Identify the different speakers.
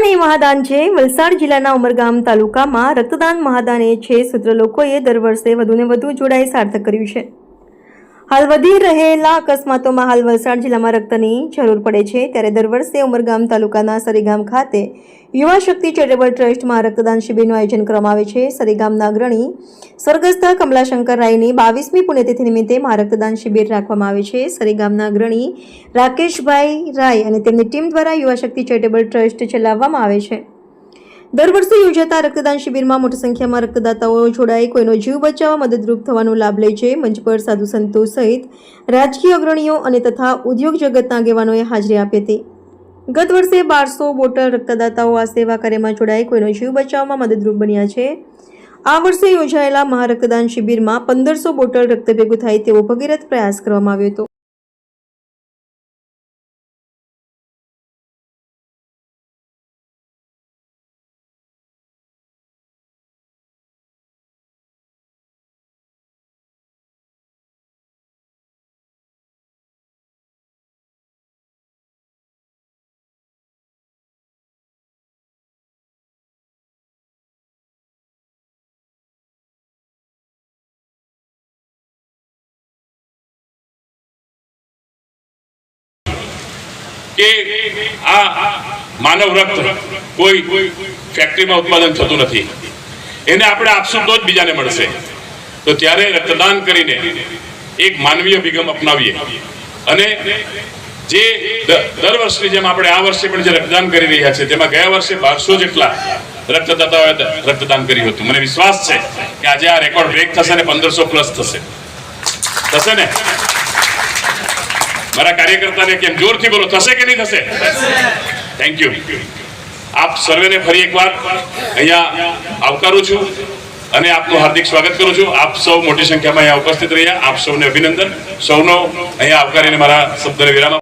Speaker 1: રક્તદાન એ મહાદાન છે. વલસાડ જિલ્લાના ઉમરગામ તાલુકામાં રક્તદાન મહાદાન એ છે. સૂત્ર લોકોએ દર વર્ષે વધુને વધુ જોડાઈ સાર્થક કર્યું છે. હાલ વધી રહેલા અકસ્માતોમાં હાલ વલસાડ જિલ્લામાં રક્તની જરૂર પડે છે. ત્યારે દર વર્ષે ઉમરગામ તાલુકાના સરીગામ ખાતે યુવા શક્તિ ચેરિટેબલ ટ્રસ્ટમાં રક્તદાન શિબિરનું આયોજન કરવામાં આવે છે. સરીગામના અગ્રણી સ્વર્ગસ્થ કમલાશંકર રાયની બાવીસમી પુણ્યતિથિ નિમિત્તે મહા રક્તદાન શિબિર રાખવામાં આવે છે. સરીગામના અગ્રણી રાકેશભાઈ રાય અને તેમની ટીમ દ્વારા યુવા શક્તિ ચેરિટેબલ ટ્રસ્ટ ચલાવવામાં આવે છે. દર વર્ષે યોજાતા રક્તદાન શિબિરમાં મોટી સંખ્યામાં રક્તદાતાઓ જોડાઈ કોઈનો જીવ બચાવવા મદદરૂપ થવાનો લાભ લે છે. મંચ પર સાધુ સંતો સહિત રાજકીય અગ્રણીઓ અને તથા ઉદ્યોગ જગતના આગેવાનોએ હાજરી આપી હતી. ગત વર્ષે બારસો બોટલ રક્તદાતાઓ આ સેવા કાર્યમાં જોડાઈ કોઈનો જીવ બચાવવામાં મદદરૂપ બન્યા છે. આ વર્ષે યોજાયેલા મહારક્તદાન શિબિરમાં પંદરસો બોટલ રક્ત ભેગું થાય તેવો ભગીરથ પ્રયાસ કરવામાં આવ્યો હતો.
Speaker 2: કે આ માનવ રક્ત કોઈ ફેક્ટરીમાં ઉત્પાદન થતું નથી. એને આપણે આપશું તો જ બીજાને મળશે. તો ત્યારે રક્તદાન કરીને એક માનવીય અભિગમ અપનાવીએ. અને જે દર વર્ષની જેમ આપણે આ વર્ષે પણ જે રક્તદાન કરી રહ્યા છે, તેમાં ગયા વર્ષે બારસો જેટલા રક્તદાતાઓએ રક્તદાન કર્યું હતું. મને વિશ્વાસ છે કે આજે આ રેકોર્ડ બ્રેક થશે ને પંદરસો પ્લસ થશે. થશે ને? મારા કાર્યકર્તાને કેમ જોરથી બોલો? થશે કે નહીં થશે? થેન્ક યુ આપ સર્વેને ફરી એકવાર અહીંયા આવકારું છું અને આપનું હાર્દિક સ્વાગત કરું છું. આપ સૌ મોટી સંખ્યામાં અહીંયા ઉપસ્થિત રહ્યા. આપ સૌને અભિનંદન. સૌનો અહીંયા આવકારીને મારા શબ્દને વિરામ.